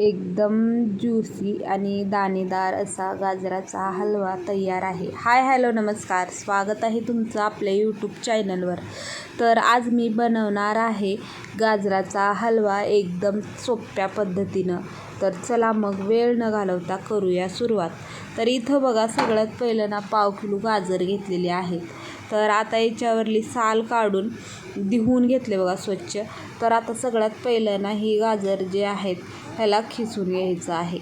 एकदम ज्युसी आणि दाणेदार असा गाजराचा हलवा तयार आहे. हाय हॅलो नमस्कार. स्वागत आहे तुमचं आपल्या यूट्यूब चॅनलवर तर आज मी बनवणार आहे गाजराचा हलवा एकदम सोप्या पद्धतीनं. तर चला मग वेळ न घालवता करूया सुरुवात. तर इथं बघा सगळ्यात पहिलं ना पाव किलो गाजर घेतलेले आहेत. तर आता याच्यावरली साल काढून धुवून घेतले बघा स्वच्छ. तर आता सगळ्यात पहिलं ना ही गाजर जे आहेत ह्याला खिसून घ्यायचं आहे.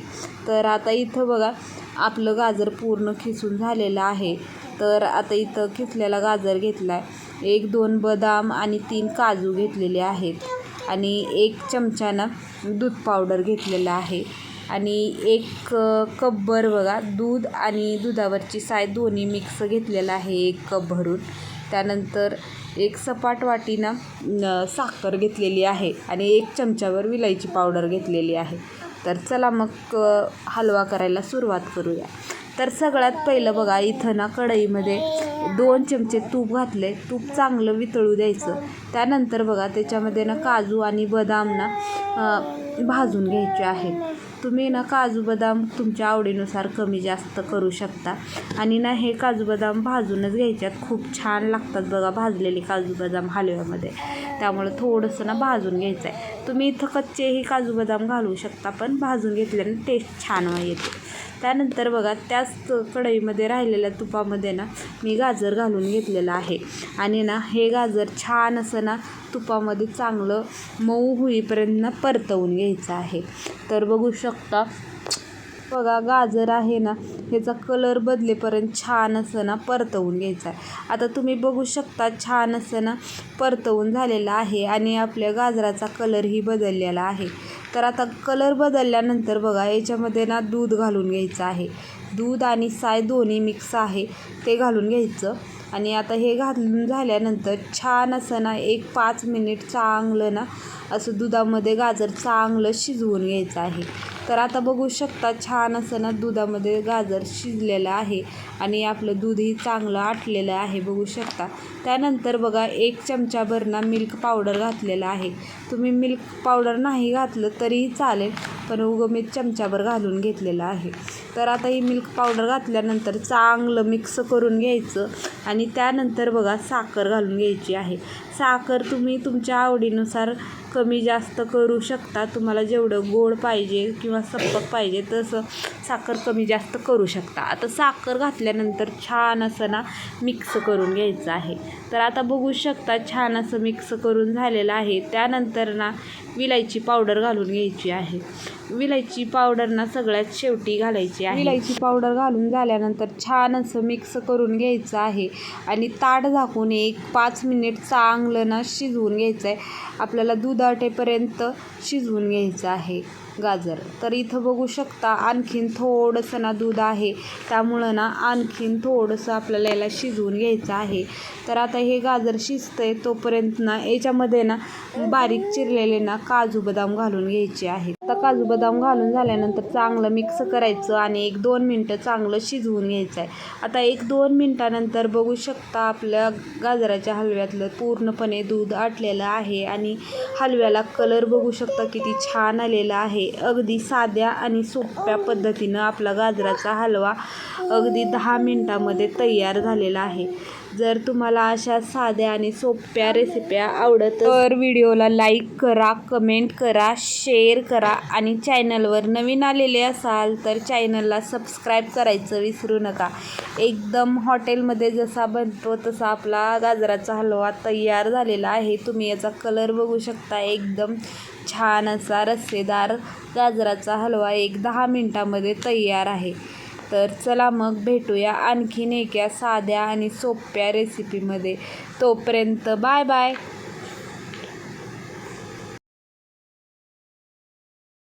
तर आता इथं बघा आपलं गाजर पूर्ण खिसून झालेलं आहे. तर आता इथं खिसलेला गाजर घेतला आहे एक दोन बदाम आणि तीन काजू घेतलेले आहेत. आणि एक चमच्यानं दूध पावडर घेतलेलं आहे. आणि एक कपभर बघा दूध आणि दुधावरची साय दोन्ही मिक्स घेतलेलं आहे एक कप भरून. त्यानंतर एक सपाट वाटीनं साखर घेतलेली आहे आणि एक चमच्यावर विलायची पावडर घेतलेली आहे. तर चला मग हलवा करायला सुरुवात करूया. तर सगळ्यात पहिलं बघा इथं ना कढईमध्ये दोन चमचे तूप घातले तूप चांगलं वितळू द्यायचं. त्यानंतर बघा त्याच्यामध्ये ना काजू आणि बदाम ना भाजून घ्यायचे आहेत तुम्ही ना काजू बदाम तुमच्या आवडीनुसार कमी जास्त करू शकता. आणि ना हे काजू बदाम भाजूनच घ्यायच्यात. खूप छान लागतात बघा भाजलेले काजू बदाम हलव्यामध्ये. त्यामुळे थोडंसं ना भाजून घ्यायचं आहे तुम्ही इथं कच्चेही काजू बदाम घालू शकता पण भाजून घेतल्याने टेस्ट छान येते. त्यानंतर बघा त्याच कढईमध्ये राहिलेल्या तुपामध्ये ना मी गाजर घालून घेतलेलं आहे. आणि ना हे गाजर छान असं ना तुपामध्ये चांगलं मऊ होईपर्यंत ना परतवून घ्यायचं आहे. तर बघू शकता बघा गाजर आहे ना ह्याचा कलर बदलेपर्यंत छान असं ना परतवून घ्यायचा आहे. आता तुम्ही बघू शकता छान असं ना परतवून झालेलं आहे आणि आपल्या गाजराचा कलरही बदललेला आहे. तर आता कलर बदलल्यानंतर बघा याच्यामध्ये ना दूध घालून घ्यायचं आहे. दूध आणि साय दोन्ही मिक्स आहे ते घालून घ्यायचं. आणि आता हे घालून झाल्यानंतर छान असं ना एक पाच मिनिट चांगलं ना असं दुधामध्ये गाजर चांगलं शिजवून घ्यायचं आहे. तर आता बघू शकता छान असं ना दुधामध्ये गाजर शिजलेलं आहे आणि आपलं दूधही चांगलं आटलेलं आहे बघू शकता. त्यानंतर बघा एक चमचाभर ना मिल्क पावडर घातलेलं आहे. तुम्ही मिल्क पावडर नाही घातलं तरीही चालेल पण उगं मी चमचाभर घालून घेतलेलं आहे. तर आता ही मिल्क पावडर घातल्यानंतर चांगलं मिक्स करून घ्यायचं आणि त्यानंतर बघा साखर घालून घ्यायची आहे. साखर तुम्ही तुमच्या आवडीनुसार कमी जास्त करू शकता. तुम्हाला जेवढं गोड पाहिजे किंवा सप्पक पाहिजे तसं साखर कमी जास्त करू शकता. आता साखर घातल्यानंतर छान असं ना मिक्स करून घ्यायचं आहे. तर आता बघू शकता छान असं मिक्स करून झालेलं आहे. त्यानंतर ना विलायची पावडर घालून घ्यायची आहे. विलायची पावडर ना सगळ्यात शेवटी घालायची आहे. विलायची पावडर घालून झाल्यानंतर छान असं मिक्स करून घ्यायचं आहे. आणि ताट झाकून एक पाच मिनिट चांगलं ना शिजवून घ्यायचं आहे आपल्याला दूध आटेपर्यंत शिजवून घ्यायचं आहे गाजर. तर इथं बघू शकता आणखीन थोडंसं ना दूध आहे. त्यामुळं ना आणखीन थोडंसं आपल्याला याला शिजवून घ्यायचं आहे. तर आता हे गाजर शिजतं आहे तोपर्यंत ना याच्यामध्ये ना बारीक चिरलेले ना काजू बदाम घालून घ्यायचे आहेत. आता काजू बदाम घालून झाल्यानंतर चांगलं मिक्स करायचं आणि एक दोन मिनटं चांगलं शिजवून घ्यायचं आहे. आता एक दोन मिनटानंतर बघू शकता आपल्या गाजराच्या हलव्यातलं पूर्णपणे दूध आटलेलं आहे आणि हलव्याला कलर बघू शकता किती छान आलेला आहे. अगदी साध्या आणि सोप्या पद्धतीनं आपला गाजराचा हलवा अगदी दहा मिनटामध्ये तयार झालेला आहे. जर तुम्हाला अशा साध्या आणि सोप्या रेसिप्या आवडत तर व्हिडिओला लाईक करा कमेंट करा शेअर करा आणि चॅनलवर नवीन आलेले असाल तर चॅनलला सबस्क्राईब करायचं विसरू नका. एकदम हॉटेलमध्ये जसा बनतो तसा आपला गाजराचा हलवा तयार झालेला आहे. तुम्ही याचा कलर बघू शकता. एकदम छान असा रस्सेदार गाजराचा हलवा एक दहा मिनटामध्ये तयार आहे. तर चला मग भेटूया आणखीन एका साध्या आणि सोप्या रेसिपीमध्ये तोपर्यंत बाय बाय.